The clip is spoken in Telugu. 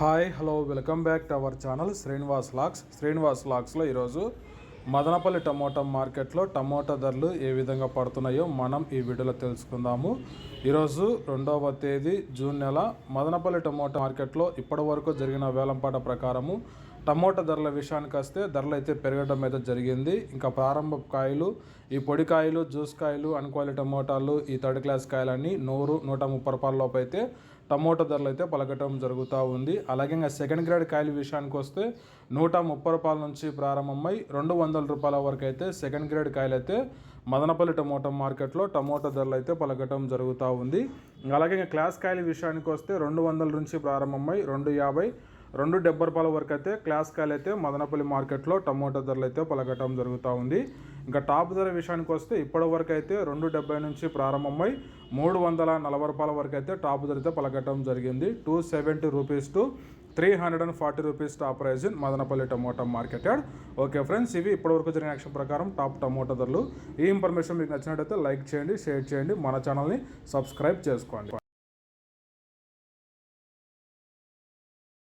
Hi hello welcome back to our channel Srinivas lakhs Srinivas లాక్స్లో ఈరోజు మదనపల్లి టమోటా మార్కెట్లో టమోటా ధరలు ఏ విధంగా పడుతున్నాయో మనం ఈ వీడియోలో తెలుసుకుందాము. ఈరోజు రెండవ తేదీ జూన్ నెల మదనపల్లి టమోటా మార్కెట్లో ఇప్పటి వరకు జరిగిన వేలంపాట ప్రకారము టమోటా ధరల విషయానికి వస్తే ధరలు అయితే పెరగడం అయితే జరిగింది. ఇంకా ప్రారంభ కాయలు ఈ పొడి కాయలు జ్యూస్ కాయలు అనుకోవాలి టమోటాలు ఈ థర్డ్ క్లాస్ కాయలన్నీ నూరు నూట ముప్పై రూపాయల లోపు అయితే టమోటా ధరలు అయితే పలకటం జరుగుతూ ఉంది. అలాగే ఇంకా సెకండ్ గ్రేడ్ కాయల విషయానికి వస్తే నూట ముప్పై రూపాయల నుంచి ప్రారంభమై రెండు వందల రూపాయల వరకు అయితే సెకండ్ గ్రేడ్ కాయలు అయితే మదనపల్లి టమోటా మార్కెట్లో టమోటా ధరలు అయితే పలకటం జరుగుతూ ఉంది. అలాగే ఇంకా క్లాస్ కాయల విషయానికి వస్తే రెండు వందల నుంచి ప్రారంభమై రెండు యాభై రెండు డెబ్బై రూపాయల వరకు అయితే క్లాస్ కాయలు అయితే మదనపల్లి మార్కెట్లో టమోటా ధరలు అయితే పలకటం జరుగుతూ ఉంది. ఇంకా టాప్ ధర విషయానికి వస్తే ఇప్పటి వరకు అయితే రెండు డెబ్బై నుంచి ప్రారంభమై మూడు వందల నలభై రూపాయల వరకు అయితే టాప్ ధర అయితే పలకటం జరిగింది. Two seventy rupees to three hundred and forty rupees top prize in Madanapalle tomato market yard okay friends ఇవి ఇప్పటివరకు జరిగిన యాక్షన్ ప్రకారం టాప్ టమోటా ధరలు. ఈ ఇన్ఫర్మేషన్ మీకు నచ్చినట్టయితే లైక్ చేయండి షేర్ చేయండి. మన ఛానల్ని సబ్స్క్రైబ్ చేసుకోండి.